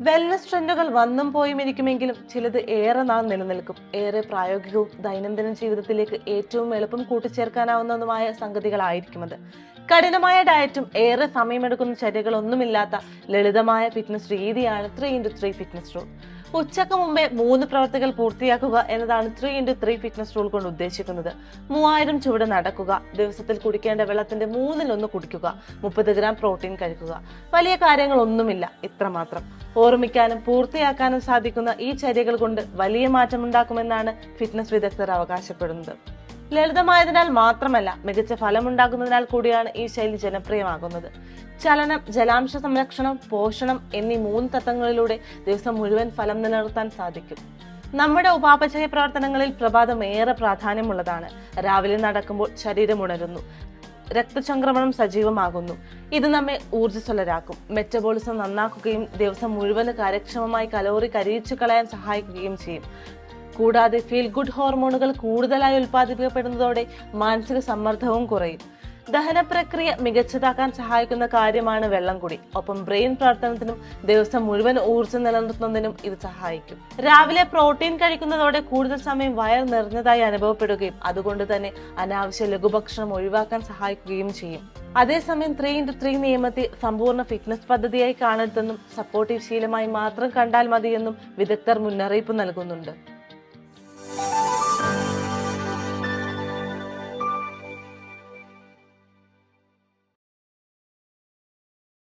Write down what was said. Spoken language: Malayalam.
വെൽനസ് ട്രെൻഡുകൾ വന്നും പോയും ഇരിക്കുമെങ്കിലും ചിലത് ഏറെ നാൾ നിലനിൽക്കും. ഏറെ പ്രായോഗികവും ദൈനംദിന ജീവിതത്തിലേക്ക് ഏറ്റവും എളുപ്പം കൂട്ടിച്ചേർക്കാനാവുന്നതുമായ സംഗതികളായിരിക്കും അത്. കഠിനമായ ഡയറ്റും ഏറെ സമയമെടുക്കുന്ന ചര്യകളൊന്നുമില്ലാത്ത ലളിതമായ ഫിറ്റ്നസ് രീതിയാണ് three into three fitness rule ഉച്ചയ്ക്ക് മുമ്പേ മൂന്ന് പ്രവർത്തികൾ പൂർത്തിയാക്കുക എന്നതാണ് three into three fitness rule കൊണ്ട് ഉദ്ദേശിക്കുന്നത്. മൂവായിരം ചുവട് നടക്കുക ദിവസത്തിൽ കുടിക്കേണ്ട വെള്ളത്തിന്റെ മൂന്നിലൊന്ന് കുടിക്കുക മുപ്പത് ഗ്രാം പ്രോട്ടീൻ കഴിക്കുക. വലിയ കാര്യങ്ങളൊന്നുമില്ല ഇത്രമാത്രം. ഓർമ്മിക്കാനും പൂർത്തിയാക്കാനും സാധിക്കുന്ന ഈ ചര്യകൾ കൊണ്ട് വലിയ മാറ്റമുണ്ടാക്കുമെന്നാണ് ഫിറ്റ്നസ് വിദഗ്ധർ അവകാശപ്പെടുന്നത്. ലളിതമായതിനാൽ മാത്രമല്ല മികച്ച ഫലമുണ്ടാക്കുന്നതിനാൽ കൂടിയാണ് ഈ ശൈലി ജനപ്രിയമാകുന്നത്. ചലനം ജലാംശ സംരക്ഷണം പോഷണം എന്നീ മൂന്ന് തത്വങ്ങളിലൂടെ ദിവസം മുഴുവൻ ഫലം നിലനിർത്താൻ സാധിക്കും. നമ്മുടെ ഉപാപചയ പ്രവർത്തനങ്ങളിൽ പ്രഭാതം ഏറെ പ്രാധാന്യമുള്ളതാണ്. രാവിലെ നടക്കുമ്പോൾ ശരീരം ഉണരുന്നു. രക്തചംക്രമണം സജീവമാകുന്നു. ഇത് നമ്മെ ഊർജസ്വലരാക്കും. മെറ്റബോളിസം നന്നാക്കുകയും ദിവസം മുഴുവൻ കാര്യക്ഷമമായി കലോറി കരിയിച്ചു കളയാൻ സഹായിക്കുകയും ചെയ്യും. കൂടാതെ ഫീൽ ഗുഡ് ഹോർമോണുകൾ കൂടുതലായി ഉൽപ്പാദിപ്പിക്കപ്പെടുന്നതോടെ മാനസിക സമ്മർദ്ദവും കുറയും. ദഹന പ്രക്രിയ മികച്ചതാക്കാൻ സഹായിക്കുന്ന കാര്യമാണ് വെള്ളം കുടി ഒപ്പം ബ്രെയിൻ പ്രവർത്തനത്തിനും ദിവസം മുഴുവൻ ഊർജം നിലനിർത്തുന്നതിനും ഇത് സഹായിക്കും. രാവിലെ പ്രോട്ടീൻ കഴിക്കുന്നതോടെ കൂടുതൽ സമയം വയർ നിറഞ്ഞതായി അനുഭവപ്പെടുകയും അതുകൊണ്ട് തന്നെ അനാവശ്യ ലഘുഭക്ഷണം ഒഴിവാക്കാൻ സഹായിക്കുകയും ചെയ്യും. അതേസമയം ത്രീ ഇന്റു ത്രീ നിയമത്തെ സമ്പൂർണ ഫിറ്റ്നസ് പദ്ധതിയായി കാണരുതെന്നും സപ്പോർട്ടീവ് ശീലമായി മാത്രം കണ്ടാൽ മതിയെന്നും വിദഗ്ധർ മുന്നറിയിപ്പ് നൽകുന്നുണ്ട്.